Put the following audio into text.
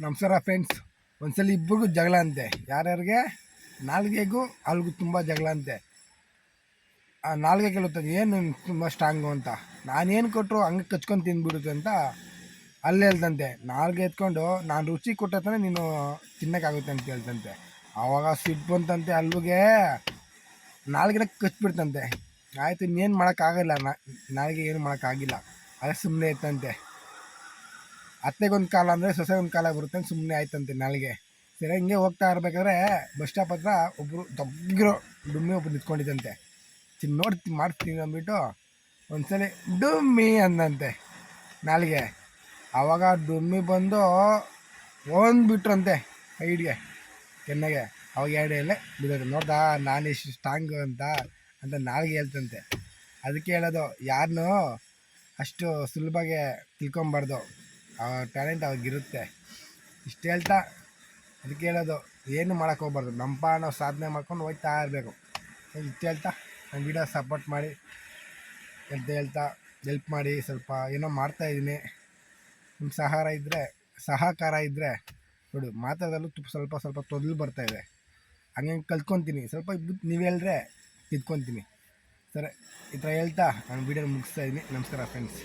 ನಮಸ್ಕಾರ ಫ್ರೆಂಡ್ಸ್ ಒಂದ್ಸಲ ಇಬ್ಬರಿಗೂ ಜಗಳ ಅಂತೆ. ಯಾರ್ಯಾರಿಗೆ? ನಾಲ್ಗೆಗೂ ಅಲ್ಗೂ ತುಂಬ ಜಗಳ ಅಂತೆ. ಆ, ನಾಲ್ಗೆ ಕೇಳುತ್ತದೆ ಏನು ತುಂಬ ಸ್ಟ್ರಾಂಗು ಅಂತ? ನಾನೇನು ಕೊಟ್ಟರು ಹಂಗೆ ಕಚ್ಕೊಂಡು ತಿಂದ್ಬಿಡುತ್ತೆ ಅಂತ ಅಲ್ಲಿ ಹೇಳ್ತಂತೆ ನಾಲ್ಗೆ ಎತ್ಕೊಂಡು, ನಾನು ರುಚಿ ಕೊಟ್ಟತಾನೆ ನೀನು ತಿನ್ನೋಕ್ಕಾಗುತ್ತೆ ಅಂತ ಹೇಳ್ತಂತೆ ಆವಾಗ ಸಿಟ್ಟು ಬಂತಂತೆ ಅಲ್ಲಿಗೆ ನಾಲ್ಗೆನ ಕಚ್ಬಿಡ್ತಂತೆ. ಆಯಿತು, ಇನ್ನೇನು ಮಾಡೋಕ್ಕಾಗಲ್ಲ. ನಾ ನಾಳೆಗೆ ಏನು ಮಾಡೋಕ್ಕಾಗಿಲ್ಲ. ಅದೇ ಸುಮ್ಮನೆ ಇತ್ತಂತೆ ಅತ್ತೆಗೊಂದು ಕಾಲ ಅಂದರೆ ಸೊಸೆಗೊಂದು ಕಾಲ ಬರುತ್ತೆ ಸುಮ್ಮನೆ ಆಯ್ತಂತೆ ನಾಳೆಗೆ ಸರಿ ಹಿಂಗೆ ಹೋಗ್ತಾ ಇರ್ಬೇಕಾದ್ರೆ ಬಸ್ ಸ್ಟಾಪ್ ಹತ್ರ ಒಬ್ಬರು ದೊಗ್ಗಿರೋ ಡುಮ್ಮಿ ಒಬ್ಬರು ನಿಂತ್ಕೊಂಡಿದ್ದಂತೆ. ಚಿನ್ನ ನೋಡಿ ಮಾಡ್ತೀನಿ ಅಂದ್ಬಿಟ್ಟು ಒಂದ್ಸಲಿ ಡುಮ್ಮಿ ಅಂದಂತೆ ನಾಲಿಗೆ. ಆವಾಗ ಡುಮ್ಮಿ ಬಂದು ಒಂದು ಬಿಟ್ರಂತೆ ಚೆನ್ನಾಗೆ ಕೆನ್ನೆಗೆ. ಅವಾಗ ಎರಡು ಎಲೆ ಬಿಡೋದು ನೋಡ್ದಾ ನಾನು ಎಷ್ಟು ಸ್ಟ್ರಾಂಗು ಅಂತ ಅಂತ ನಾಳೆಗೆ ಹೇಳ್ತಂತೆ. ಅದಕ್ಕೆ ಹೇಳೋದು ಯಾರನ್ನೂ ಅಷ್ಟು ಸುಲಭವಾಗಿ ತಿಳ್ಕೊಬಾರ್ದು. ಆ ಟ್ಯಾಲೆಂಟ್ ಅವಾಗಿರುತ್ತೆ ಇಷ್ಟು ಹೇಳ್ತಾ, ಅದಕ್ಕೆ ಹೇಳೋದು, ಏನು ಮಾಡೋಕೆ ಹೋಗ್ಬಾರ್ದು. ನಮ್ಮ ನಾವು ಸಾಧನೆ ಮಾಡ್ಕೊಂಡು ಹೋಗ್ತಾ ಇರಬೇಕು. ಇಷ್ಟು ಹೇಳ್ತಾ, ನನ್ನ ವಿಡಿಯೋ ಸಪೋರ್ಟ್ ಮಾಡಿ, ಹೇಳ್ತಾ ಹೇಳ್ತಾ ಹೆಲ್ಪ್ ಮಾಡಿ, ಸ್ವಲ್ಪ ಏನೋ ಮಾಡ್ತಾಯಿದ್ದೀನಿ ನಿಮ್ಮ ಸಹಾರ ಇದ್ದರೆ ಸಹಕಾರ ಇದ್ದರೆ ನೋಡು ಮಾತಾಡೋದಲ್ಲೂ ತುಪ್ಪ ಸ್ವಲ್ಪ ಸ್ವಲ್ಪ ತೊದಲು ಬರ್ತಾಯಿದೆ ಹಂಗೆ ಕಲ್ತ್ಕೊತೀನಿ. ಸ್ವಲ್ಪ ನೀವು ಹೇಳಿದ್ರೆ ತಿದ್ಕೊತೀನಿ. ಸರಿ, ಈ ಥರ ಹೇಳ್ತಾ ನಾನು ವೀಡಿಯೋ ಮುಗಿಸ್ತಾ ಇದ್ದೀನಿ. ನಮಸ್ಕಾರ ಫ್ರೆಂಡ್ಸ್